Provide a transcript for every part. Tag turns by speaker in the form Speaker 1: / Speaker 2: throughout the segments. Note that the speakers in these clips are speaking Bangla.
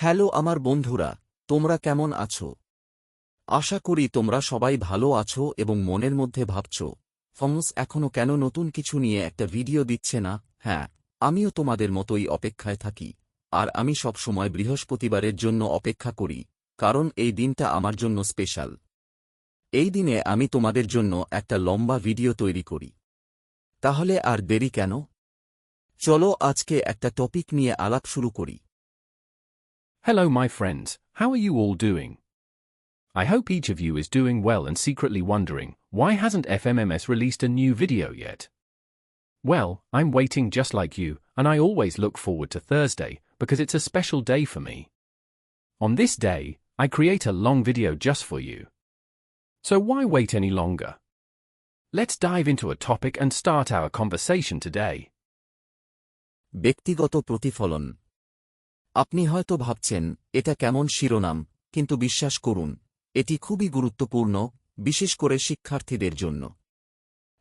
Speaker 1: হ্যালো আমার বন্ধুরা, তোমরা কেমন আছো? আশা করি তোমরা সবাই ভালো আছো এবং মনের মধ্যে ভাবছ, ফমস এখনও কেন নতুন কিছু নিয়ে একটা ভিডিও দিচ্ছে না? হ্যাঁ আমিও তোমাদের মতোই অপেক্ষায় থাকি, আর আমি সব সময় বৃহস্পতিবারের জন্য অপেক্ষা করি, কারণ এই দিনটা আমার জন্য স্পেশাল। এই দিনে আমি তোমাদের জন্য একটা লম্বা ভিডিও তৈরি করি। তাহলে আর দেরি কেন? চলো আজকে একটা টপিক নিয়ে আলাপ শুরু করি।
Speaker 2: Hello, my friends. How are you all doing? I hope each of you is doing well and secretly wondering why hasn't FMMS released a new video yet? Well, I'm waiting just like you, and I always look forward to Thursday because it's a special day for me. On this day, I create a long video just for you. So why wait any longer? Let's dive into a topic and start our conversation today.
Speaker 1: ব্যক্তিগত প্রতিফলন আপনি হয়তো ভাবছেন এটা কেমন শিরোনাম কিন্তু বিশ্বাস করুন এটি খুবই গুরুত্বপূর্ণ বিশেষ করে শিক্ষার্থীদের জন্য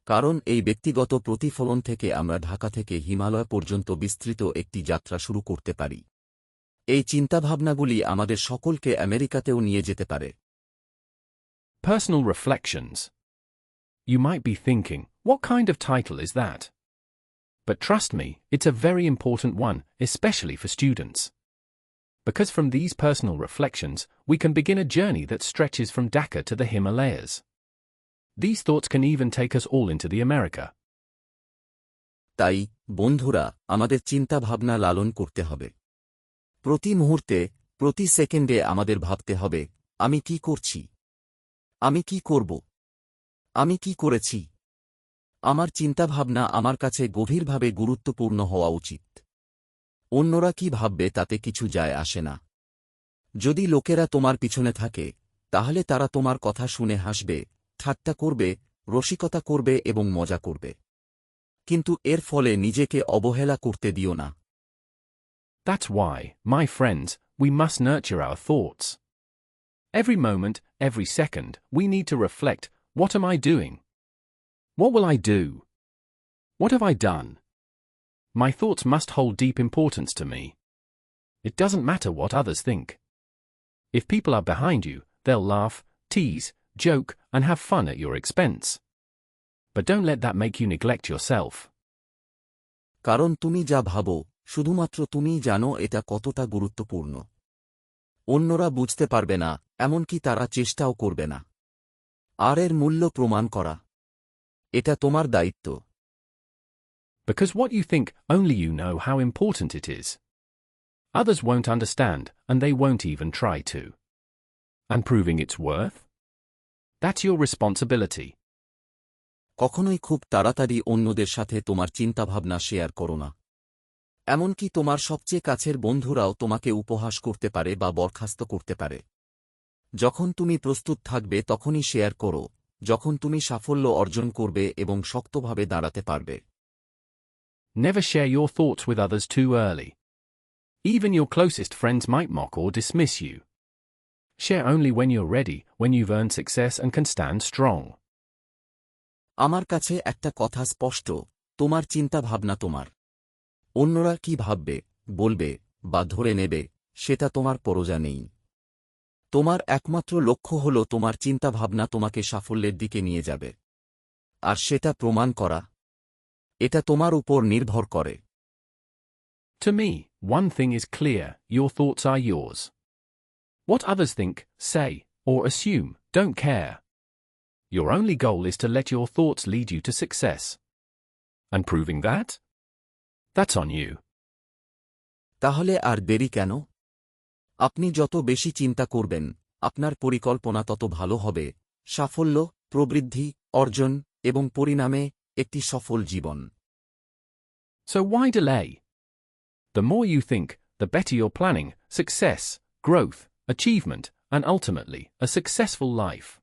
Speaker 1: কারণ এই ব্যক্তিগত প্রতিফলন থেকে আমরা ঢাকা থেকে হিমালয় পর্যন্ত বিস্তৃত একটি যাত্রা শুরু করতে পারি এই চিন্তাভাবনাগুলি আমাদের সকলকে আমেরিকাতেও নিয়ে যেতে পারে
Speaker 2: Personal reflections. You might be thinking, what kind of title is that? But trust me, it's a very important one, especially for students. Because from these personal reflections, we can begin a journey that stretches from Dhaka to the Himalayas. These thoughts can even take us all into the America.
Speaker 1: তাই বন্ধুরা আমাদের চিন্তাভাবনা লালন করতে হবে প্রতি মুহূর্তে প্রতি সেকেন্ডে আমাদের ভাবতে হবে আমি কি করছি আমি কি করব আমি কি করেছি আমার চিন্তাভাবনা আমার কাছে গভীরভাবে গুরুত্বপূর্ণ হওয়া উচিত অন্যরা কি ভাববে তাতে কিছু যায় আসে না যদি লোকেরা তোমার পিছনে থাকে তাহলে তারা তোমার কথা শুনে হাসবে ঠাট্টা করবে রসিকতা করবে এবং মজা করবে কিন্তু এর ফলে নিজেকে অবহেলা করতে দিও না
Speaker 2: That's why, my friends, we must nurture our thoughts. Every moment, every second, we need to reflect what am I doing? What will I do? What have I done? My thoughts must hold deep importance to me. It doesn't matter what others think. If people are behind you, they'll laugh, tease, joke, and have fun at your expense. But don't let that make you neglect yourself.
Speaker 1: কারণ তুমি যা ভাবো শুধুমাত্র তুমিই জানো এটা কতটা গুরুত্বপূর্ণ অন্যরা বুঝতে পারবে না এমনকি তারা চেষ্টাও করবে না আর এর মূল্য প্রমাণ করা এটা তোমার দায়িত্ব
Speaker 2: Because what you think, only you know how important it is. Others won't understand, and they won't even try to. And proving its worth? That's your responsibility.
Speaker 1: কখনোই খুব তাড়াতাড়ি অন্যদের সাথে তোমার চিন্তাভাবনা শেয়ার করো না এমনকি তোমার সবচেয়ে কাছের বন্ধুরাও তোমাকে উপহাস করতে পারে বা বরখাস্ত করতে পারে যখন তুমি প্রস্তুত থাকবে তখনই শেয়ার করো যখন তুমি সাফল্য অর্জন করবে এবং শক্তভাবে দাঁড়াতে পারবে
Speaker 2: Never share your thoughts with others too early. Even your closest friends might mock or dismiss you. Share only when you're ready, when you've earned success and can stand strong.
Speaker 1: আমার কাছে একটা কথা স্পষ্ট তোমার চিন্তাভাবনা তোমার অন্যরা কি ভাববে বলবে বা ধরে নেবে সেটা তোমার পরজা নেই তোমার একমাত্র লক্ষ্য হল তোমার চিন্তাভাবনা তোমাকে সাফল্যের দিকে নিয়ে যাবে আর সেটা প্রমাণ করা এটা তোমার উপর নির্ভর করে
Speaker 2: To me, one thing is clear your thoughts are yours. What others think, say, or assume, don't care. Your only goal is to let your thoughts lead you to success. And proving that? That's on you.
Speaker 1: তাহলে আর দেরি কেন আপনি যত বেশি চিন্তা করবেন আপনার পরিকল্পনা তত ভালো হবে সাফল্য প্রবৃদ্ধি অর্জন এবং পরিণামে একটি সফল জীবন
Speaker 2: So why delay? The more you think, the better your planning, success, growth, achievement, and ultimately, a successful life.